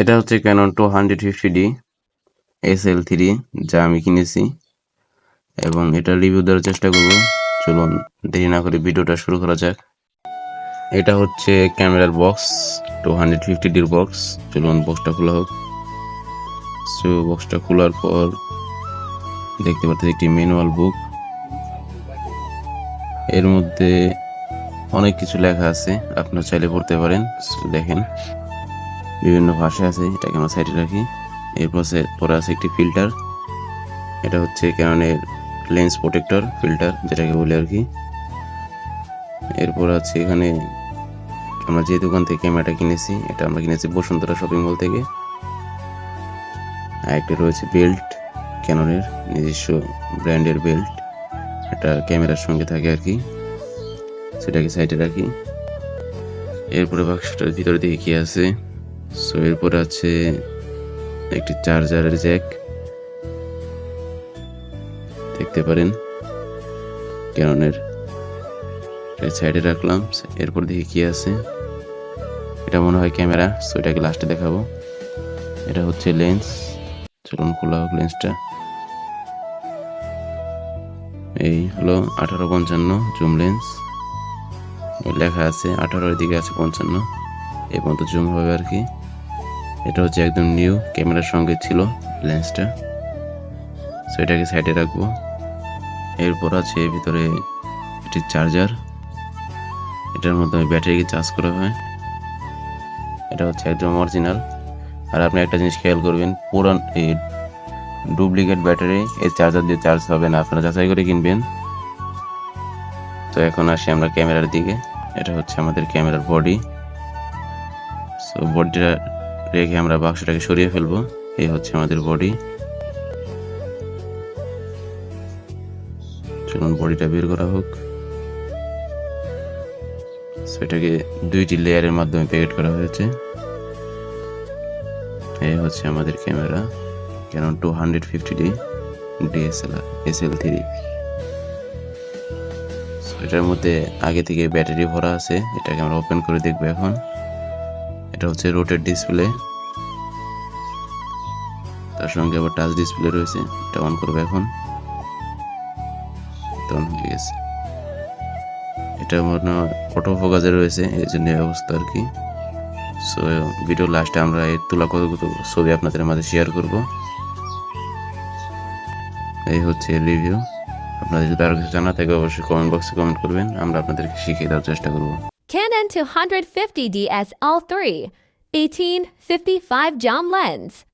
এটা হচ্ছে Canon two hundred fifty D S L three যা আমি কিনেছি। এবং এটা রিভিউ দেওয়ার চেষ্টা করব। চলুন, দেরি না করে ভিডিওটা শুরু করা যাক। এটা হচ্ছে ক্যামেরার বক্স টু হান্ড্রেড ফিফটি ডির বক্স চলুন বক্সটা খোলা হোক। সো বক্সটা খোলার পর দেখতে পাচ্ছি একটি ম্যানুয়াল বুক এর মধ্যে অনেক কিছু লেখা আছে, আপনারা চাইলে পড়তে পারেন। দেখেন। বিভিন্ন ভাষা আছে, এটাকে আমরা সাইডে রাখি। এরপর পরে আছে একটি ফিল্টার এটা হচ্ছে ক্যাননের লেন্স প্রোটেক্টর ফিল্টার যেটাকে বলে আর কি। এরপর আছে এখানে আমরা যে দোকান থেকে ক্যামেরাটা কিনেছি, এটা আমরা কিনেছি বসুন্ধরা শপিং মল থেকে। আর একটা রয়েছে বেল্ট ক্যাননের নিজস্ব ব্র্যান্ডের বেল্ট এটা ক্যামেরার সঙ্গে থাকে আর কি। সেটাকে সাইডে রাখি। এরপরে বাক্সটার ভিতরে দিকে কি আছে? সো এরপর আছে একটি চার্জারের জ্যাক। দেখতে পারেন, ক্যাননের সাইডে রাখলাম। এরপর দেখি কি আছে? এটা মনে হয় ক্যামেরা সো এটাকে লাস্টে দেখাবো। এটা হচ্ছে লেন্স চলুন খোলা হোক লেন্সটা এই হলো আঠারো পঞ্চান্ন জুম লেন্স লেখা আছে, আঠারোর দিকে আছে পঞ্চান্ন। এই পর্যন্ত জুম হবে আর কি। এটা হচ্ছে একদম নিউ, ক্যামেরার সঙ্গে ছিল লেন্সটা। সো এটাকে সাইডে রাখব। এরপর আছে ভিতরে একটি চার্জার এটার মাধ্যমে ব্যাটারিকে চার্জ করা হয়। এটা হচ্ছে একদম অরিজিনাল আর আপনি একটা জিনিস খেয়াল করবেন, পুরান এই ডুপ্লিকেট ব্যাটারি এই চার্জার দিয়ে চার্জ হবে না। আপনারা যাচাই করে কিনবেন। তো এখন আসি আমরা ক্যামেরার দিকে। এটা হচ্ছে আমাদের ক্যামেরার বডি সো বডিটা রেখে আমরা বাক্সটাকে সরিয়ে ফেলব। এই হচ্ছে আমাদের বডি চলুন বডিটা বের করা হোক। সেটাকে দুইটি লেয়ারের মাধ্যমে প্যাকেট করা হয়েছে। এই হচ্ছে আমাদের camera Canon two hundred fifty D DSLR S L three এটার মধ্যে আগে থেকে ব্যাটারি ভরা আছে। এটাকে আমরা ওপেন করে দেখব এখন। এটা হচ্ছে রোটেড ডিসপ্লে তার সঙ্গে আবার টাচ ডিসপ্লে রয়েছে, এটা অন করব এখন। এটা হয়ে গেছে। এটা মনে অটো ফোকাসে রয়েছে, এই জন্য অবস্থা আর কি। সো ভিডিও লাস্টে আমরা এর তোলা কত ছবি আপনাদের মাঝে শেয়ার করব। এই হচ্ছে রিভিউ আপনাদের যদি আরও কিছু জানা থাকে, অবশ্যই কমেন্ট বক্সে কমেন্ট করবেন। আমরা আপনাদেরকে শিখিয়ে দেওয়ার চেষ্টা করব। Canon 250 DSL3, 1855 John lens,